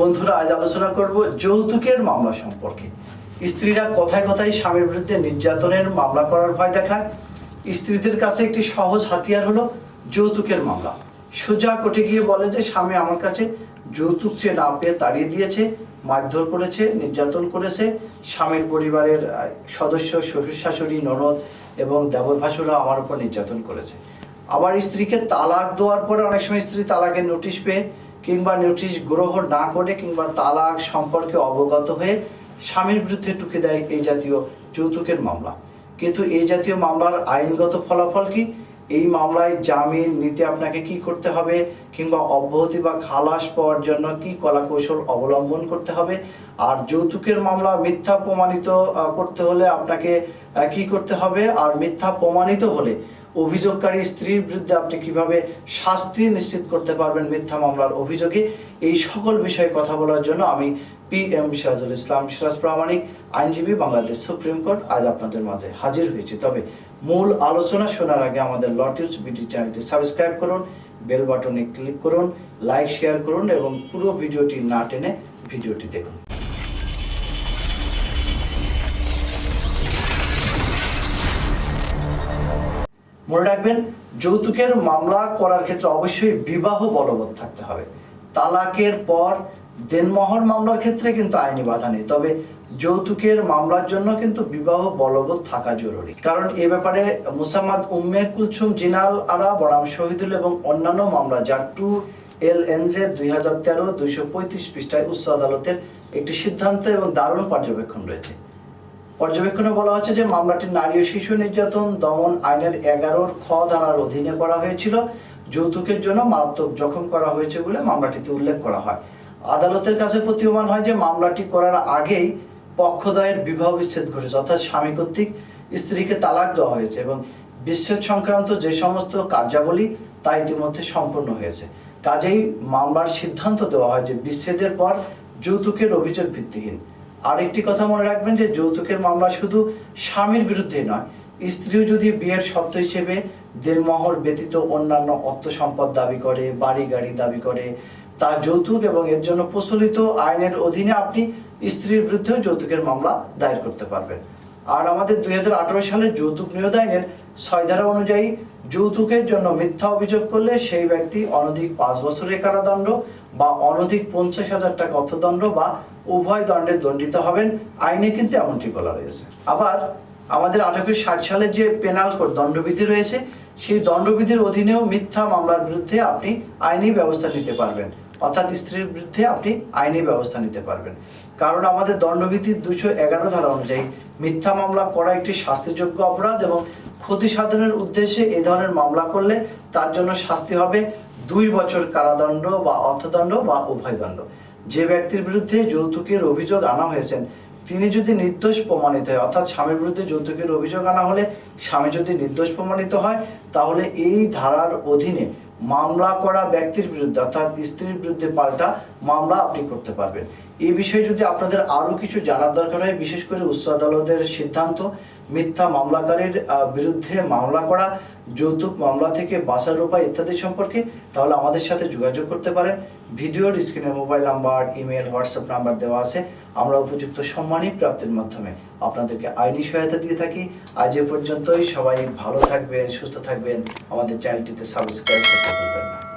বন্ধুরা, আজ আলোচনা করব যৌতুকের মামলা সম্পর্কে। স্ত্রীরা কথায় কথায় স্বামীর বিরুদ্ধে নির্যাতনের মামলা করার ভয় দেখায়। স্ত্রীদের কাছে একটি সহজ হাতিয়ার হলো যৌতুকের মামলা। সোজা কোর্টে গিয়ে বলে যে, স্বামী আমার কাছে যৌতুক চেয়ে না পেয়ে তাড়িয়ে দিয়েছে, মারধর করেছে, নির্যাতন করেছে। স্বামীর পরিবারের সদস্য শ্বশুর শাশুড়ি ননদ এবং দেবর ভাসুরা আমার উপর নির্যাতন করেছে। আবার স্ত্রীকে তালাক দেওয়ার পরে অনেক সময় স্ত্রী তালাকের নোটিশ পেয়ে কিংবা নোটিশ গ্রহণ না করে কিংবা তালাক সম্পর্কে অবগত হয়ে স্বামীর বিরুদ্ধে টুকে দেয় এই জাতীয় যৌতুকের মামলা। কিন্তু এই জাতীয় মামলার আইনগত ফলাফল কি? এই মামলায় জামিন নিতে আপনাকে কি করতে হবে? কিংবা অব্যাহতি বা খালাস পাওয়ার জন্য কি কলাকৌশল অবলম্বন করতে হবে? আর যৌতুকের মামলা মিথ্যা প্রমাণিত করতে হলে আপনাকে কি করতে হবে? আর মিথ্যা প্রমাণিত হলে অভিযোগকারী স্ত্রীর বিরুদ্ধে আপনি কীভাবে শাস্তি নিশ্চিত করতে পারবেন মিথ্যা মামলার অভিযোগে? এই সকল বিষয়ে কথা বলার জন্য আমি পি এম সিরাজুল ইসলাম সিরাজ প্রামাণিক, আইনজীবী, বাংলাদেশ সুপ্রিম কোর্ট আজ আপনাদের মাঝে হাজির হয়েছি। তবে মূল আলোচনা শোনার আগে আমাদের লটিউজ বিডি চ্যানেলটি সাবস্ক্রাইব করুন, বেল বাটনে ক্লিক করুন, লাইক, শেয়ার করুন এবং পুরো ভিডিওটি না টেনে ভিডিওটি দেখুন। মনে রাখবেন, যৌতুকের মামলা করার ক্ষেত্রে অবশ্যই বিবাহ বলবৎ থাকতে হবে। তালাকের পর দেনমোহর মামলার ক্ষেত্রে কিন্তু আইনি বাধা নেই, তবে যৌতুকের মামলার জন্য কিন্তু বিবাহ বলবৎ থাকা জরুরি। কারণ এ ব্যাপারে মুসাম্মদ উম্মে কুলছুম জিনাল আরা, বনাম শহীদুল এবং অন্যান্য মামলা যা টু এল এনজে দুই হাজার তেরো দুইশো পঁয়ত্রিশ পৃষ্ঠায় উচ্চ আদালতের একটি সিদ্ধান্ত এবং দারুণ পর্যবেক্ষণ রয়েছে। পর্যবেক্ষণে বলা হচ্ছে যে মামলাটি নারী ও শিশু নির্যাতন দমন আইনের এগারোর খ ধারার অধীনে করা হয়েছিল। যৌতুকের জন্য মারাত্মক জখম করা হয়েছে বলে মামলাটিতে উল্লেখ করা হয়। আদালতের কাছে প্রতীয়মান হয় যে মামলাটি করার আগেই পক্ষদ্বয়ের বিবাহ বিচ্ছেদ ঘটেছে, অর্থাৎ স্বামী কর্তৃক স্ত্রীকে তালাক দেওয়া হয়েছে এবং বিচ্ছেদ সংক্রান্ত যে সমস্ত কার্যাবলী তা ইতিমধ্যে সম্পন্ন হয়েছে। কাজেই মামলার সিদ্ধান্ত দেওয়া হয় যে বিচ্ছেদের পর যৌতুকের অভিযোগ ভিত্তিহীন। আরেকটি কথা মনে রাখবেন যে যৌতুকের মামলা শুধু স্বামীর বিরুদ্ধে নয়, স্ত্রীও যদি বিয়ের শর্ত হিসেবে দেড়মহর ব্যতীত অন্যান্য অর্থ সম্পদ দাবি করে, বাড়ি, গাড়ি দাবি করে, তা যৌতুক এবং এর জন্য প্রচলিত আইনের অধীনে আপনি স্ত্রীর বিরুদ্ধেও যৌতুকের মামলা দায়ের করতে পারবেন। আর আমাদের দুই হাজার আঠেরো সালের যৌতুক নিয়োগ আইনের ছয় ধারা অনুযায়ী যৌতুকের জন্য মিথ্যা অভিযোগ করলে সেই ব্যক্তি অনধিক পাঁচ বছরের কারাদণ্ড বা অনধিক পঞ্চাশ হাজার টাকা অর্থদণ্ড বা উভয় দণ্ডে দণ্ডিত হবেন, আইনে কিন্তু এমনটি বলা রয়েছে। আবার আমাদের আঠারোশো ষাট সালের যে পেনাল কোড দণ্ডবিধি রয়েছে, সেই দণ্ডবিধির অধীনেও মিথ্যা মামলার বিরুদ্ধে আপনি আইনি ব্যবস্থা নিতে পারবেন। অর্থাৎ স্ত্রীর বিরুদ্ধে আপনি আইনি ব্যবস্থা নিতে পারবেন। কারণ আমাদের দণ্ডবিধির দুশো এগারো ধারা অনুযায়ী মিথ্যা মামলা করা একটি শাস্তিযোগ্য অপরাধ এবং ক্ষতি সাধনের উদ্দেশ্যে এ ধরনের মামলা করলে তার জন্য শাস্তি হবে দুই বছর কারাদণ্ড বা অর্থদণ্ড বা উভয়দণ্ড যে ব্যক্তির বিরুদ্ধে যৌতুকের অভিযোগ আনা হয়েছেন, তিনি যদি নির্দোষ প্রমাণিত হয়, অর্থাৎ স্বামীর বিরুদ্ধে যৌতুকের অভিযোগ আনা হলে স্বামী যদি নির্দোষ প্রমাণিত হয়, তাহলে এই ধারার অধীনে মামলা করা ব্যক্তির বিরুদ্ধে, অর্থাৎ স্ত্রীর বিরুদ্ধে পাল্টা মামলা আপনি করতে পারবেন। এই বিষয়ে যদি আপনাদের আরও কিছু জানার দরকার হয়, বিশেষ করে উচ্চ আদালতের সিদ্ধান্ত, মিথ্যা মামলাকারীর বিরুদ্ধে মামলা করা যৌতুক মামলা থেকে বাঁচার উপায় ইত্যাদি সম্পর্কে তাহলে আমাদের সাথে যোগাযোগ করতে পারেন। ভিডিওর স্ক্রিনে mobile number, email, WhatsApp number দেওয়া আছে। আমরা উপযুক্ত সম্মানী প্রাপ্তির মাধ্যমে আপনাদেরকে আইনি সহায়তা দিয়ে থাকি। আজ এ পর্যন্তই। সবাই ভালো থাকবেন, সুস্থ থাকবেন। আমাদের চ্যানেলটিতে সাবস্ক্রাইব করতে ভুলবেন না।